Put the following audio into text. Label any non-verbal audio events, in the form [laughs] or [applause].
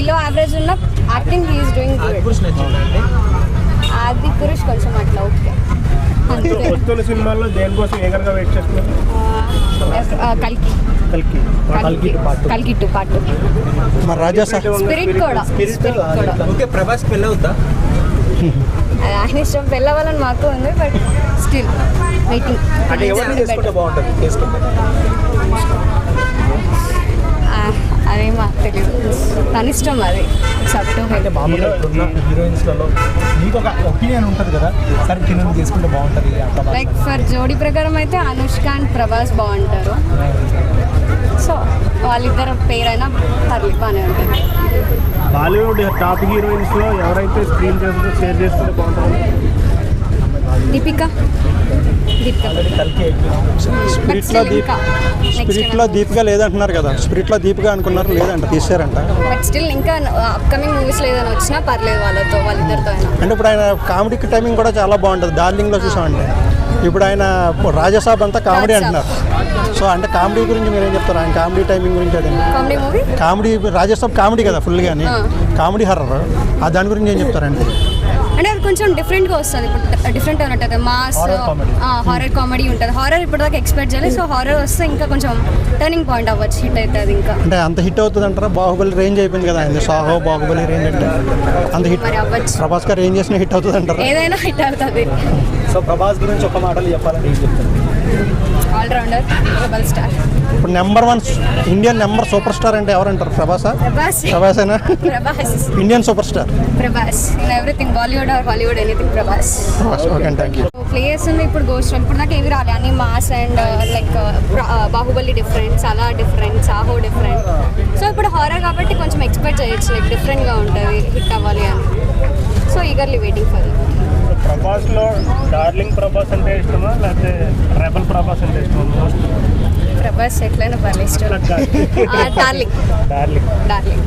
Below average ఉన్న acting he's doing good పురుష్ నచ్చిందండి అది పురుష్ కొంచెం అట్లా ఓకే. వస్తున్న సినిమాల్లో దేనికోసం ఏగర్గా వెయిట్ చేస్తున్నారు? ఆ, కల్కి. కలికి. టూ పార్ట్ మరి రాజా సార్? స్పిరిట్ కూడా. స్పిరిట్ కూడా. ఓకే ప్రభాస్ పెళ్ళి అవుతా ఆయన ఇష్టం వెళ్ళవాలని మాకు ఉంది బట్ స్టిల్ వెయిటింగ్ అంటే ఎవరిని చేసుకుంటే బాగుంటుంది? చేసుకుంటే అదే మాకు తెలియదు తన ఇష్టం అది. సబ్ టు అంటే మామూలుగా ఇప్పుడున్న హీరోయిన్స్లలో నీకు ఒక ఒపీనియన్ ఉంటుంది కదా? సరే తినని తీసుకుంటే బాగుంటుంది అట్లా లైక్ ఫర్ జోడీ ప్రకారం అయితే అనుష్క అండ్ ప్రభాస్ బాగుంటారు. సో వాళ్ళిద్దరు పేరైనా పర్లేదు బాగానే ఉంటుంది బాలీవుడ్ టాప్ హీరోయిన్స్లో ఎవరైతే స్క్రీన్ చేస్తుందో షేర్ చేసుకుంటే బాగుంటుంది? దీపిక. దీపిక. స్పిరిట్లో దీప్ స్పిరిట్లో దీపిక లేదంటున్నారు కదా. స్పిరిట్లో దీపిక అనుకున్నారు లేదంట తీసారంట బట్ స్టిల్ ఇంకా అప్కమింగ్ మూవీస్లో ఏదైనా వచ్చినా పర్లేదు వాళ్ళతో వాళ్ళిద్దరితో అంటే ఇప్పుడు ఆయన కామెడీకి టైమింగ్ కూడా చాలా బాగుంటుంది. డార్లింగ్లో చూసామంటే. ఇప్పుడు ఆయన రాజసాబ్ అంతా కామెడీ. అంటున్నారు. సో అంటే కామెడీ గురించి మీరేం చెప్తారు? ఆయన కామెడీ టైమింగ్ గురించి అదే. కామెడీ రాజసాబ్ కామెడీ కదా ఫుల్గాని ఆ. కామెడీ హర్రర్ ఆ దాని గురించి ఏం చెప్తారండి? అంటే అది కొంచెం డిఫరెంట్గా వస్తుంది. ఇప్పుడు డిఫరెంట్ ఉంటుంది? మాస్. హారర్ కామెడీ ఉంటుంది. హారర్ ఇప్పటిదాకా ఎక్స్పెక్ట్ చేయలేదు. సో హారర్ వస్తే ఇంకా కొంచెం టర్నింగ్ పాయింట్ అవ్వచ్చు. హిట్ అవుతుంది ఇంకా. అంటే అంత హిట్ అవుతుంది అంటారా? బాహుబలి రేంజ్ అయిపోయింది కదా. ఆయన సాహో బాహుబలి రేంజ్ అంటే. అంత హిట్ ప్రభాస్ గారు ఏం చేసినా హిట్ అవుతుంది అంటారా? ఏదైనా హిట్ అవుతుంది. సో ప్రభాస్ గురించి ఒక మాటలు చెప్తారు? ఆల్రౌండర్ రెబల్ స్టార్ ఇప్పుడు number one Indian number super star అంటే ఎవరంటారు? ప్రభాసా Prabhas. ప్రభాసేనా? Indian super star Prabhas. In everything Bollywood or Hollywood anything Prabhas. Prabhas okay thank you players ఉంది ఇప్పుడు గోస్ట్ ఇప్పుడు దాకా ఏవి రాలే. అన్ని mass and like Baahubali different చాలా డిఫరెంట్ సాహో డిఫరెంట్ సో ఇప్పుడు హారర్ కాబట్టి కొంచెం ఎక్స్పెక్ట్ చేయొచ్చు. లైక్ డిఫరెంట్గా ఉంటుంది హిట్ అవ్వాలి అని. సో ఈగర్లీ వెయిటింగ్ ఫర్ ప్రభాస్లో డార్లింగ్ ప్రభాస్ అంటే ఇష్టమా? లేకపోతే రెబల్ ప్రభాస్ అంటే ఇష్టమా? ప్రభాస్ ఎట్లయినా పర్లేదు. [laughs] డార్లింగ్. డార్లింగ్. డార్లింగ్.